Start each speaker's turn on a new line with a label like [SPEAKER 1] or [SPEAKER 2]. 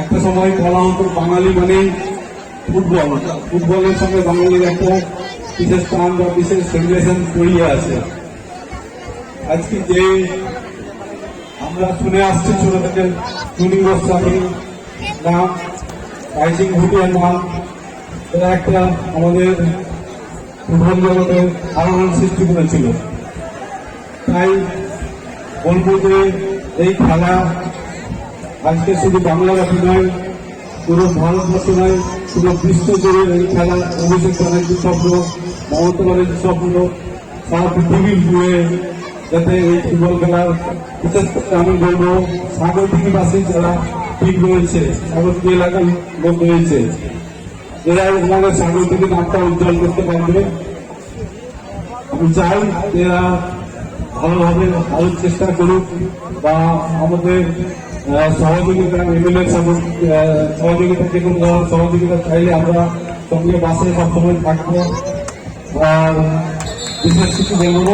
[SPEAKER 1] একটা সময় বলা হতো বাঙালি মানেই ফুটবল, ফুটবলের সঙ্গে বাঙালির একটা বিশেষ স্থান বা বিশেষ সেলিব্রেশন জড়িয়ে আছে। আজকে যে আমরা শুনে আসছি ছোট থেকে টুনি গোস্বামী নাম রাইজিং ভুটিয়ার নাম এরা একটা আমাদের ফুটবল জগতে আলোড়ন সৃষ্টি করেছিল। তাই বলব যে এই খেলা আজকে শুধু বাংলাভাষী নয় পুরো ভারতবর্ষ নয় পুরো বিশ্ব জুড়ে এই খেলা অভিষেক ব্যানার্জির স্বপ্ন, মমতা ব্যানার্জির স্বপ্ন সারা পৃথিবী জুড়ে যাতে এই ফুটবল খেলার বিশেষ করে আমি বলব সাগরদিঘিবাসী যারা ঠিক রয়েছে সাগরদিঘি এলাকার লোক রয়েছে এরা আমাদের সাগরদিঘি নামটা উজ্জ্বল করতে পারবে। আমি চাই এরা ভালোভাবে আরও চেষ্টা করুক বা আমাদের সহযোগিতা এমএলএ সহযোগিতা যে কোনো ধরনের সহযোগিতা চাইলে আমরা সঙ্গে বাসে সবসময় থাকব। আর বিশেষ কিছু বলব